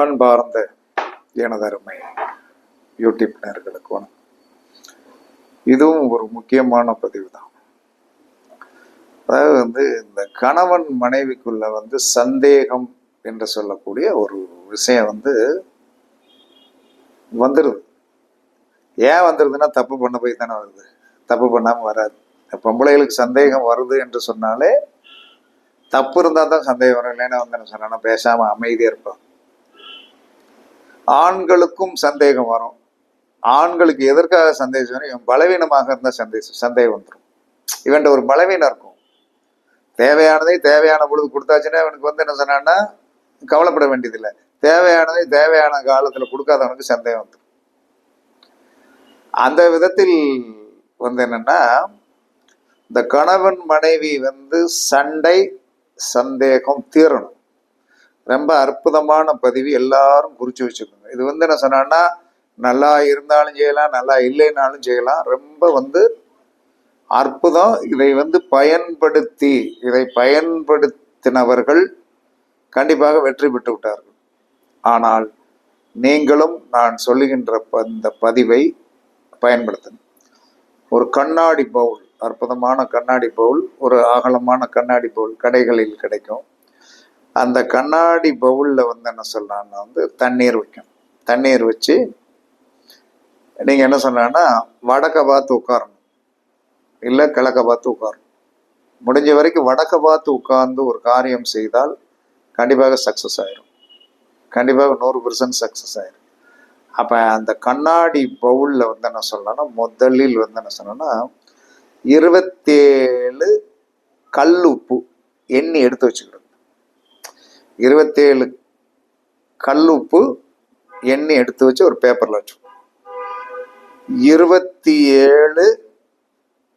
அன்பார்ந்த எனதருமை யூடியூப் நேர்களுக்கு வணக்கம். இதுவும் ஒரு முக்கியமான பதிவு தான் அதாவது வந்து இந்த கணவன் மனைவிக்குள்ள வந்து சந்தேகம் என்று சொல்லக்கூடிய ஒரு விஷயம் வந்து வந்துடுது ஏன் வந்துடுதுன்னா தப்பு பண்ண போய் தானே வருது. தப்பு பண்ணாமல் வராது. பொம்பளைகளுக்கு சந்தேகம் வருது என்று சொன்னாலே தப்பு இருந்தால் தான் சந்தேகம் வரும். இல்லைன்னா வந்து என்ன சொன்னா பேசாமல் அமைதியாக இருப்பான் ஆண்களுக்கும் சந்தேகம் வரும். ஆண்களுக்கு எதற்காக சந்தேகம் வரும்? இவன் பலவீனமாக இருந்தால் சந்தேகம் சந்தேகம் வந்துடும் இவன்ட்ட ஒரு பலவீனம் இருக்கும். தேவையானதை தேவையான பொழுது கொடுத்தாச்சுன்னா இவனுக்கு வந்து என்ன சொன்னான்னா கவலைப்பட வேண்டியதில்லை. தேவையானதை தேவையான காலத்தில் கொடுக்காதவனுக்கு சந்தேகம் வந்துடும் அந்த விதத்தில் வந்து என்னன்னா இந்த கணவன் மனைவி வந்து சண்டை சந்தேகம் தீரணும். ரொம்ப அற்புதமான பதிவு எல்லாரும் குறிச்சு வச்சுக்கோங்க. இது வந்து என்ன சொன்னான்னா நல்லா இருந்தாலும் செய்யலாம் நல்லா இல்லைனாலும் செய்யலாம். ரொம்ப வந்து அற்புதம். இதை வந்து பயன்படுத்தி இதை பயன்படுத்தினவர்கள் கண்டிப்பாக வெற்றி பெற்று விட்டார்கள். ஆனால் நீங்களும் நான் சொல்லுகின்ற ப- இந்த பதிவை பயன்படுத்தணும். ஒரு கண்ணாடி பவுல் அற்புதமான கண்ணாடி பவுல் ஒரு அகலமான கண்ணாடி பவுல் கடைகளில் கிடைக்கும். அந்த கண்ணாடி பவுலில் வந்து என்ன சொல்லலாம்னா வந்து தண்ணீர் வைக்கும் தண்ணீர் வச்சு நீங்கள் என்ன சொல்லலாம்னா வடக்க பார்த்து உட்காரணும். இல்லை கிழக்க பார்த்து உட்காரணும். முடிஞ்ச வரைக்கும் வடக்க பார்த்து உட்கார்ந்து ஒரு காரியம் செய்தால் கண்டிப்பாக சக்ஸஸ் ஆயிரும். கண்டிப்பாக நூறு பர்சன்ட் சக்ஸஸ் ஆயிரும். அப்போ அந்த கண்ணாடி பவுலில் வந்து என்ன சொல்லலாம்னா முதலில் வந்து என்ன சொல்லணும்னா இருபத்தேழு கல் உப்பு எண்ணி எடுத்து வச்சுக்கிடுங்க இருபத்தேழு கல் உப்பு எண்ணி எடுத்து வச்சு ஒரு பேப்பரில் வச்சு. இருபத்தி ஏழு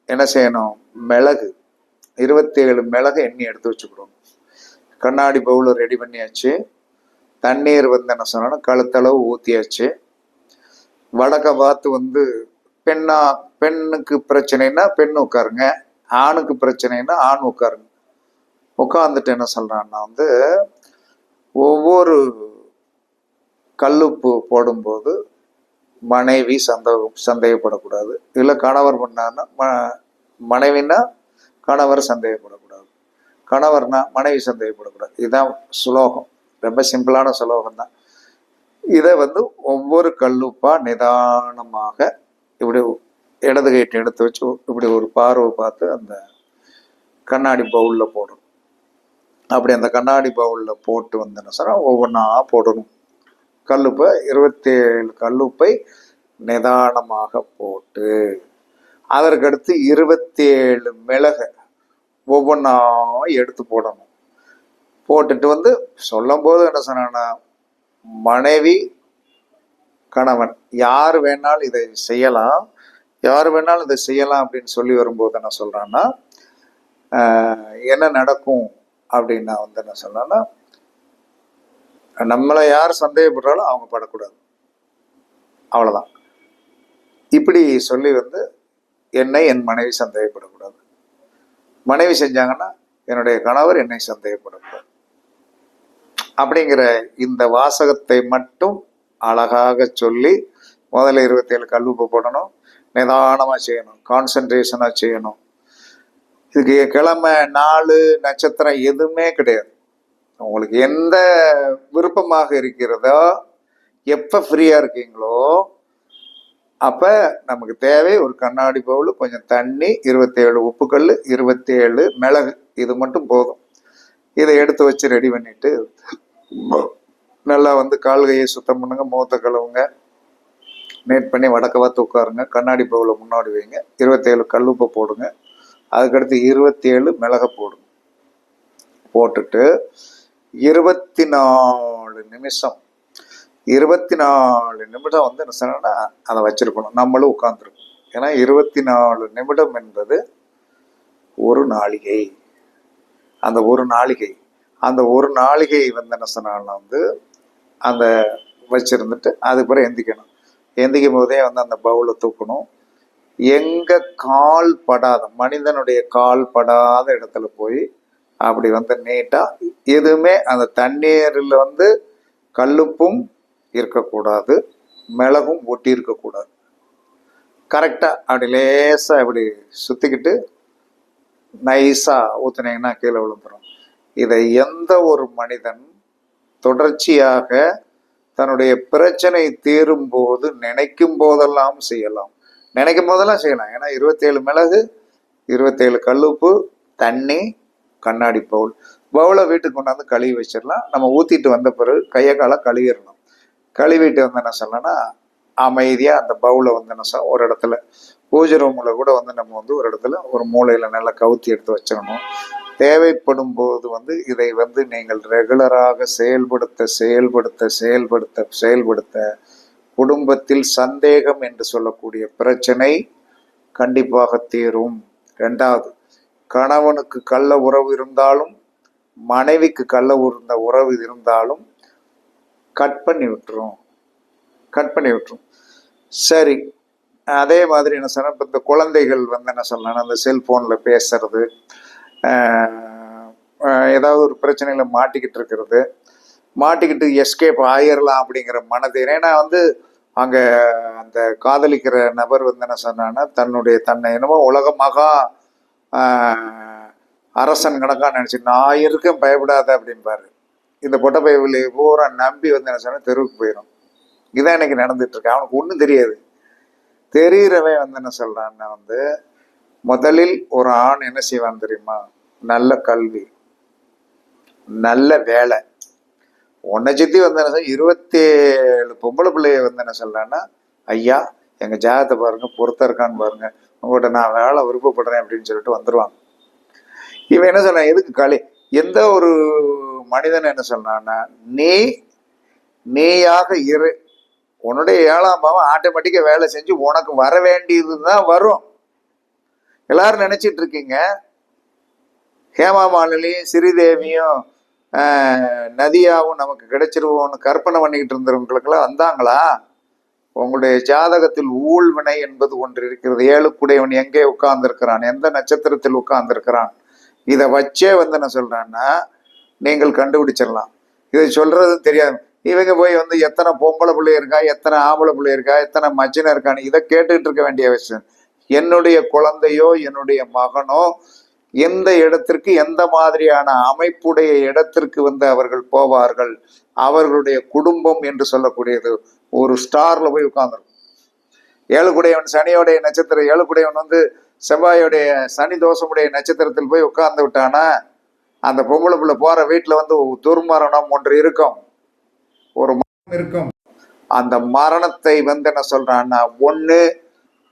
என்ன செய்யணும்? மிளகு. இருபத்தேழு மிளகு எண்ணி எடுத்து வச்சுக்கிடணும் கண்ணாடி பவுல் ரெடி பண்ணியாச்சு. தண்ணீர் வந்து என்ன சொன்னாலும் கழுத்தளவு ஊற்றியாச்சு வடக்க பார்த்து வந்து பெண்ணா பெண்ணுக்கு பிரச்சனைனா பெண் உட்காருங்க. ஆணுக்கு பிரச்சனைனா ஆண் உட்காருங்க. உட்காந்துட்டு என்ன சொல்கிறான்னா வந்து ஒவ்வொரு கல்லுப்பு போடும்போது மனைவி சந்தேகம் சந்தேகப்படக்கூடாது. இல்லை கணவர் பண்ணான்னா ம மனைவின்னா கணவர் சந்தேகப்படக்கூடாது. கணவர்னா மனைவி சந்தேகப்படக்கூடாது. இதுதான் சுலோகம். ரொம்ப சிம்பிளான சுலோகம் தான் இதை வந்து ஒவ்வொரு கல்லுப்பா நிதானமாக இப்படி இடது கைட்டு எடுத்து வச்சு இப்படி ஒரு பார்வை பார்த்து அந்த கண்ணாடி பவுலில் போடணும். அப்படி அந்த கண்ணாடி பவுலில் போட்டு வந்து என்ன ஒவ்வொன்றா போடணும். கல்லுப்பை இருபத்தேழு கல்லுப்பை நிதானமாக போட்டு அதற்கடுத்து இருபத்தேழு மிளகை ஒவ்வொன்றா எடுத்து போடணும். போட்டுட்டு வந்து சொல்லும்போது என்ன சொன்னா மனைவி கணவன் யார் வேணாலும் இதை செய்யலாம். யார் வேணாலும் இதை செய்யலாம் அப்படின்னு சொல்லி வரும்போது என்ன சொல்கிறான்னா என்ன நடக்கும்? அப்படின்னு நான் வந்து என்ன சொன்னேன்னா நம்மளை யார் சந்தேகப்படுறாலும் அவங்க படக்கூடாது. அவ்வளோதான் இப்படி சொல்லி வந்து என்னை என் மனைவி சந்தேகப்படக்கூடாது. மனைவி செஞ்சாங்கன்னா என்னுடைய கணவர் என்னை சந்தேகப்படக்கூடாது. அப்படிங்கிற இந்த வாசகத்தை மட்டும் அழகாக சொல்லி முதல்ல இருபத்தேழு கல்லுப்பு போடணும் நிதானமாக செய்யணும் கான்சன்ட்ரேஷனாக செய்யணும். இதுக்கு கிழமை நாலு நட்சத்திரம் எதுவுமே கிடையாது. உங்களுக்கு எந்த விருப்பமாக இருக்கிறதோ எப்போ ஃப்ரீயாக இருக்கீங்களோ அப்போ நமக்கு தேவை ஒரு கண்ணாடி பவுல் கொஞ்சம் தண்ணி இருபத்தேழு உப்புக்கல் இருபத்தேழு மிளகு. இது மட்டும் போதும். இதை எடுத்து வச்சு ரெடி பண்ணிட்டு நல்லா வந்து கால் கையை சுத்தம் பண்ணுங்க முகத்தை கழுவுங்க. நீட் பண்ணி வடக்கவா தூக்காருங்க உட்காருங்க. கண்ணாடி பவுல முன்னாடி வைங்க. இருபத்தேழு கல்லுப்பை போடுங்க. அதுக்கடுத்து இருபத்தேழு மிளகை போடும் போட்டுட்டு இருபத்தி நாலு நிமிஷம் இருபத்தி நாலு நிமிடம் வந்து என்ன சொன்னா அதை வச்சிருக்கணும். நம்மளும் உட்காந்துருக்கணும் ஏன்னா இருபத்தி நாலு நிமிடம் என்பது ஒரு நாளிகை. அந்த ஒரு நாளிகை அந்த ஒரு நாளிகை வந்து என்ன சொன்னான்னா வந்து அந்த வச்சிருந்துட்டு அதுக்கு பிறகு எந்திக்கணும். எந்திக்கும் போதே வந்து அந்த பவுலை தூக்கணும். எங்க கால் படாத மனிதனுடைய கால் படாத இடத்துல போய் அப்படி வந்து நீட்டா எதுவுமே அந்த தண்ணீரில் வந்து கல்லுப்பும் இருக்கக்கூடாது மிளகும் ஒட்டி இருக்கக்கூடாது. கரெக்டாக அப்படி லேசாக இப்படி சுற்றிக்கிட்டு நைஸாக ஊற்றுனீங்கன்னா கீழே விழுந்துடும் இதை எந்த ஒரு மனிதன் தொடர்ச்சியாக தன்னுடைய பிரச்சனை தீரும் போது நினைக்கும் போதெல்லாம் செய்யலாம். நினைக்கும் போதெல்லாம் செய்யலாம். ஏன்னா இருபத்தேழு மிளகு இருபத்தேழு கல்லுப்பு தண்ணி கண்ணாடி பவுல். பவுலை வீட்டுக்கு கொண்டாந்து கழுவி வச்சிடலாம். நம்ம ஊற்றிட்டு வந்த பிறகு கையை காலை கழுவிடணும். கழுவிட்டு வந்து என்ன சொல்லணும்னா அமைதியாக அந்த பவுலை வந்து என்ன சொல்ல ஒரு இடத்துல பூஜை ரூமில் கூட வந்து நம்ம வந்து ஒரு இடத்துல ஒரு மூலையில் நல்லா கவுத்தி எடுத்து வச்சிடணும். தேவைப்படும் போது வந்து இதை வந்து நீங்கள் ரெகுலராக செயல்படுத்த செயல்படுத்த செயல்படுத்த செயல்படுத்த குடும்பத்தில் சந்தேகம் என்று சொல்லக்கூடிய பிரச்சனை கண்டிப்பாக தீரும். ரெண்டாவது கணவனுக்கு கள்ள உறவு இருந்தாலும் மனைவிக்கு கள்ள உருந்த உறவு இருந்தாலும் கட் பண்ணி விட்டுரும். கட் பண்ணி விட்டுரும். சரி அதே மாதிரி என்ன சொன்னால் இப்போ இந்த குழந்தைகள் வந்து என்ன சொல்லலாம் அந்த செல்ஃபோனில் பேசுறது ஏதாவது ஒரு பிரச்சனையில் மாட்டிக்கிட்டு இருக்கிறது மாட்டிக்கிட்டு எஸ்கேப் ஆயிரலாம் அப்படிங்கிற மனது. ஏன்னா வந்து அங்கே அந்த காதலிக்கிற நபர் வந்து என்ன சொன்னான்னா தன்னுடைய தன்னை என்னமோ உலக மகா அரசன் கணக்காக நினச்சி நான் இருக்கேன் பயப்படாத அப்படிம்பாரு. இந்த பொட்டை பயவில் பூரா நம்பி வந்து என்ன சொன்னால் தெருவுக்கு போயிடும் இதான் எனக்கு நடந்துட்டுருக்கு. அவனுக்கு ஒன்றும் தெரியாது. தெரிகிறவன் வந்து என்ன சொல்கிறான்னா வந்து முதலில் ஒரு ஆண் என்ன செய்வான் தெரியுமா? நல்ல கல்வி நல்ல வேலை உன்னை சுத்தி வந்து என்ன சொல்ல இருபத்தேழு பொம்பளை பிள்ளைய வந்து என்ன சொல்றான்னா ஐயா எங்கள் ஜாதகத்தை பாருங்க பொறுத்த இருக்கான்னு பாருங்க. உங்கள்கிட்ட நான் வேலை விருப்பப்படுறேன் அப்படின்னு சொல்லிட்டு வந்துடுவாங்க இவன் என்ன சொல்றான் எதுக்கு களி எந்த ஒரு மனிதன் என்ன சொல்றான்னா நீ நீயாக இரு. உன்னுடைய ஏழாம் பாவம் ஆட்டோமேட்டிக்காக வேலை செஞ்சு உனக்கு வர வேண்டியது தான் வரும். எல்லாரும் நினைச்சிட்டு இருக்கீங்க? ஹேமா மாலினியும் ஸ்ரீதேவியும் ஆஹ், நதியாவும் நமக்கு கிடைச்சிருவோம்னு கற்பனை பண்ணிக்கிட்டு இருந்தவங்களுக்கெல்லாம் வந்தாங்களா? உங்களுடைய ஜாதகத்தில் ஊழ்வினை என்பது ஒன்று இருக்கிறது. ஏழுக்குடையவன் எங்கே உட்கார்ந்துருக்கிறான்? எந்த நட்சத்திரத்தில் உட்கார்ந்துருக்கிறான்? இதை வச்சே வந்து என்ன சொல்றேன்னா நீங்கள் கண்டுபிடிச்சிடலாம். இதை சொல்றது தெரியாது. இவங்க போய் வந்து எத்தனை பொம்பளை பிள்ளை இருக்கா எத்தனை ஆம்பளை பிள்ளை இருக்கா எத்தனை மச்சினை இருக்கான்னு இதை கேட்டுக்கிட்டு இருக்க வேண்டிய விஷயம் என்னுடைய குழந்தையோ என்னுடைய மகனோ எந்த இடத்திற்கு எந்த மாதிரியான அமைப்புடைய இடத்திற்கு வந்து அவர்கள் போவார்கள் அவர்களுடைய குடும்பம் என்று சொல்லக்கூடியது ஒரு ஸ்டார்ல போய் உட்கார்ந்துருக்கும். ஏழுக்குடையவன் சனியோடைய நட்சத்திரம் ஏழுக்குடையவன் வந்து செவ்வாயோடைய சனி தோஷமுடைய நட்சத்திரத்தில் போய் உட்கார்ந்து விட்டானா அந்த பொம்பளை பிள்ளை போற வீட்டுல வந்து துர்மரணம் ஒன்று இருக்கும். ஒரு மரணம் இருக்கும். அந்த மரணத்தை வந்து என்ன சொல்றான்னா ஒண்ணு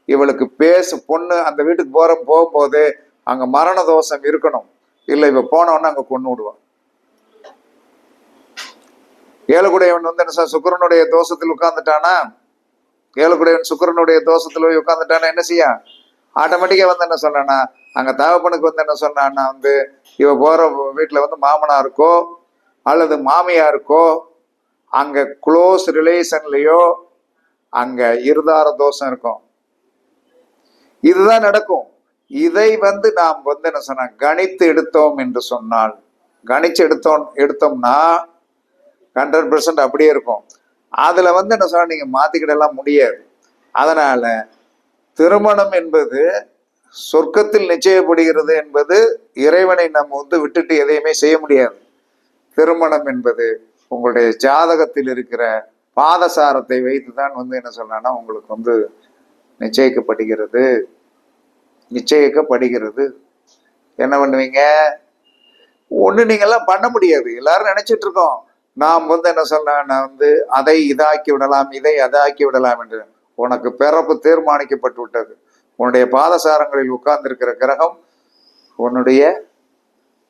இவளுக்கு பேசு பொண்ணு அந்த வீட்டுக்கு போற போகும்போது அங்க மரண தோஷம் இருக்கணும். இல்லை இவ போனவொன்னு அங்க கொண்டு விடுவான் ஏழுகுடையவன் வந்து என்ன சார் சுக்கிரனுடைய தோஷத்தில் உட்கார்ந்துட்டானா? ஏழுகுடையவன் சுக்கிரனுடைய தோஷத்துல போய் உட்கார்ந்துட்டானா? என்ன செய்ய? ஆட்டோமேட்டிக்கா வந்து என்ன சொன்னானா? அங்க தகப்பனுக்கு வந்து என்ன சொன்னான்னா வந்து இவ போற வீட்டுல வந்து மாமனாருக்கோ அல்லது மாமியாருக்கோ அங்க க்ளோஸ் ரிலேஷன்லயோ அங்க இருதார தோஷம் இருக்கும். இதுதான் நடக்கும். இதை வந்து நாம் வந்து என்ன சொன்ன கணித்து எடுத்தோம் என்று சொன்னால் கணிச்சு எடுத்தோம் எடுத்தோம்னா ஹண்ட்ரட் பெர்சன்ட் அப்படியே இருக்கும். அதுல வந்து என்ன சொன்னால் நீங்க மாத்திக்கிடலாம் முடியாது. அதனால திருமணம் என்பது சொர்க்கத்தில் நிச்சயப்படுகிறது என்பது இறைவனை நம்ம வந்து விட்டுட்டு எதையுமே செய்ய முடியாது. திருமணம் என்பது உங்களுடைய ஜாதகத்தில் இருக்கிற பாதசாரத்தை வைத்து தான் வந்து என்ன சொல்லலாம்னா உங்களுக்கு வந்து நிச்சயிக்கப்படுகிறது. நிச்சயிக்கப்படுகிறது. என்ன பண்ணுவீங்க? ஒன்று நீங்கள்லாம் பண்ண முடியாது. எல்லாரும் நினைச்சிட்டு இருக்கோம் நாம் வந்து என்ன சொன்ன நான் வந்து அதை இதாக்கி விடலாம் இதை அதாக்கி விடலாம் என்று. உனக்கு பிறப்பு தீர்மானிக்கப்பட்டு விட்டது உன்னுடைய பாதசாரங்களில் உட்கார்ந்திருக்கிற கிரகம் உன்னுடைய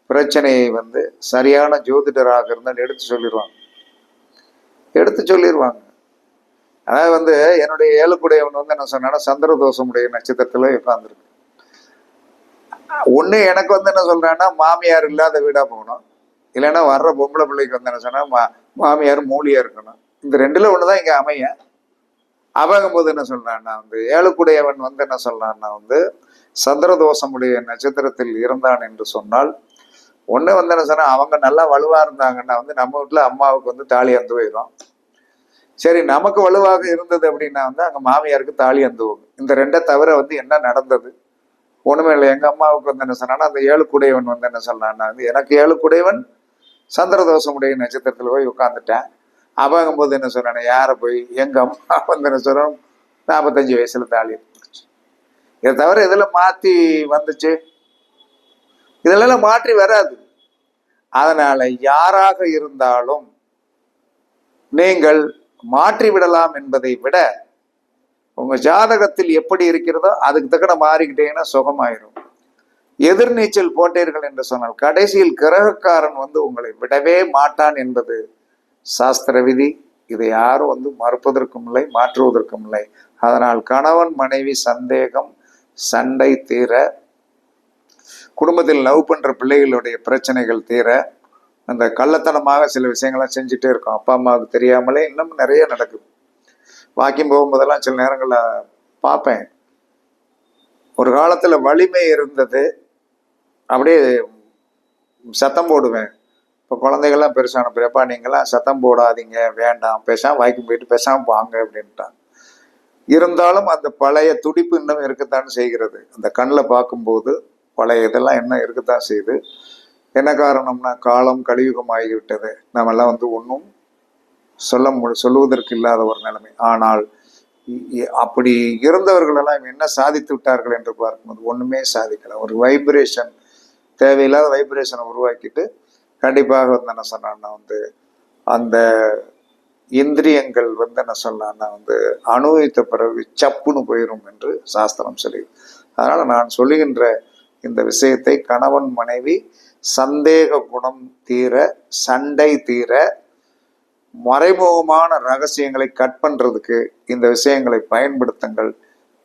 பிரச்சனையை வந்து சரியான ஜோதிடராக இருந்தால் எடுத்து சொல்லிடுவாங்க எடுத்து சொல்லிடுவாங்க அதாவது வந்து என்னுடைய ஏழுக்குடையவன் வந்து என்ன சொன்னா சந்திர தோஷமுடைய நட்சத்திரத்துல உட்கார்ந்துருக்கு ஒன்று எனக்கு வந்து என்ன சொல்கிறான்னா மாமியார் இல்லாத வீடாக போகணும். இல்லைன்னா வர்ற பொம்பளை பிள்ளைக்கு வந்து என்ன சொன்னால் மா மாமியார் மூலியாக இருக்கணும். இந்த ரெண்டில் ஒன்று தான் இங்கே அமைய. அவங்கும்போது என்ன சொல்கிறான்னா வந்து ஏழுக்குடையவன் வந்து என்ன சொல்கிறான்னா வந்து சந்திரதோஷமுடைய நட்சத்திரத்தில் இருந்தான் என்று சொன்னால் ஒன்று வந்து என்ன சொன்னால் அவங்க நல்லா வலுவாக இருந்தாங்கன்னா வந்து நம்ம வீட்டில் அம்மாவுக்கு வந்து தாலி அந்து போயிடும் சரி நமக்கு வலுவாக இருந்தது அப்படின்னா வந்து அங்கே மாமியாருக்கு தாலி அந்துவோம் இந்த ரெண்டை தவிர வந்து என்ன நடந்தது? ஒண்ணுமே இல்லை. எங்க அம்மாவுக்கு வந்து என்ன சொன்னான்னா அந்த ஏழு குடையவன் வந்து என்ன சொன்னான்னா வந்து எனக்கு ஏழு குடையவன் சந்திரதோஷமுடைய நட்சத்திரத்தில் போய் உட்காந்துட்டேன் அவங்க போது என்ன சொன்னானே யாரை போய்? எங்க அம்மா வந்து என்ன சொல்றோம் நாற்பத்தஞ்சு வயசுல தாலி இதை தவிர இதில் மாற்றி வந்துச்சு. இதெல்லாம் மாற்றி வராது. அதனால யாராக இருந்தாலும் நீங்கள் மாற்றி விடலாம் என்பதை விட உங்கள் ஜாதகத்தில் எப்படி இருக்கிறதோ அதுக்கு தக்கன மாறிக்கிட்டீங்கன்னா சுகமாயிரும். எதிர்நீச்சல் போட்டீர்கள் என்று சொன்னால் கடைசியில் கிரகக்காரன் வந்து உங்களை விடவே மாட்டான் என்பது சாஸ்திர விதி. இதை யாரும் வந்து மறுப்பதற்கும் இல்லை மாற்றுவதற்கும் இல்லை. அதனால் கணவன் மனைவி சந்தேகம் சண்டை தீர குடும்பத்தில் லவ் பண்ணுற பிள்ளைகளுடைய பிரச்சனைகள் தீர அந்த கள்ளத்தனமாக சில விஷயங்கள்லாம் செஞ்சுட்டே இருக்கோம். அப்பா அம்மாவுக்கு தெரியாமலே இன்னும் நிறைய நடக்குது. வாக்கிங் போகும்போதெல்லாம் சில நேரங்களில் பார்ப்பேன். ஒரு காலத்தில் வலிமை இருந்தது. அப்படியே சத்தம் போடுவேன். இப்போ குழந்தைகள்லாம் பெருசான பிறப்பா நீங்களாம் சத்தம் போடாதீங்க வேண்டாம் பேசாம வாய்க்கும் போயிட்டு பேசாமல் வாங்க அப்படின்ட்டாங்க இருந்தாலும் அந்த பழைய துடிப்பு இன்னும் இருக்கத்தான் செய்கிறது. அந்த கண்ணில் பார்க்கும்போது பழைய இதெல்லாம் என்ன இருக்கத்தான் செய்யுது என்ன காரணம்னா காலம் கலியுகம் ஆகிவிட்டது நம்மெல்லாம் வந்து ஒன்றும் சொல்ல மு சொல்லுவதற்கு இல்லாத ஒரு நிலைமை. ஆனால் இ- அப்படி இருந்தவர்களெல்லாம் என்ன சாதித்து விட்டார்கள் என்று பார்க்கும்போது ஒன்றுமே சாதிக்கல. ஒரு வைப்ரேஷன் தேவையில்லாத வைப்ரேஷனை உருவாக்கிட்டு கண்டிப்பாக வந்து என்ன சொன்னான்னா வந்து அந்த இந்திரியங்கள் வந்து என்ன சொல்லலாம்னா வந்து அனுபவித்த பிறகு சப்புன்னு போயிடும் என்று சாஸ்திரம் சொல்லி அதனால் நான் சொல்லுகின்ற இந்த விஷயத்தை கணவன் மனைவி சந்தேக குணம் தீர சண்டை தீர மறைமுகமான ரகசியங்களை கட் பண்றதுக்கு இந்த விஷயங்களை பயன்படுத்துங்கள்.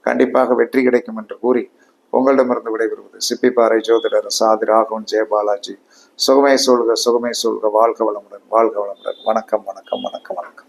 கண்டிப்பாக வெற்றி கிடைக்கும் என்று கூறி உங்களிடமிருந்து விடைபெறுவது சிப்பிப்பாறை ஜோதிடர் சாதி ராகவன் ஜெயபாலாஜி சுகமே சொல்க சுகமே சொல்க வாழ்க வளமுடன் வாழ்க வளமுடன். வணக்கம் வணக்கம் வணக்கம்.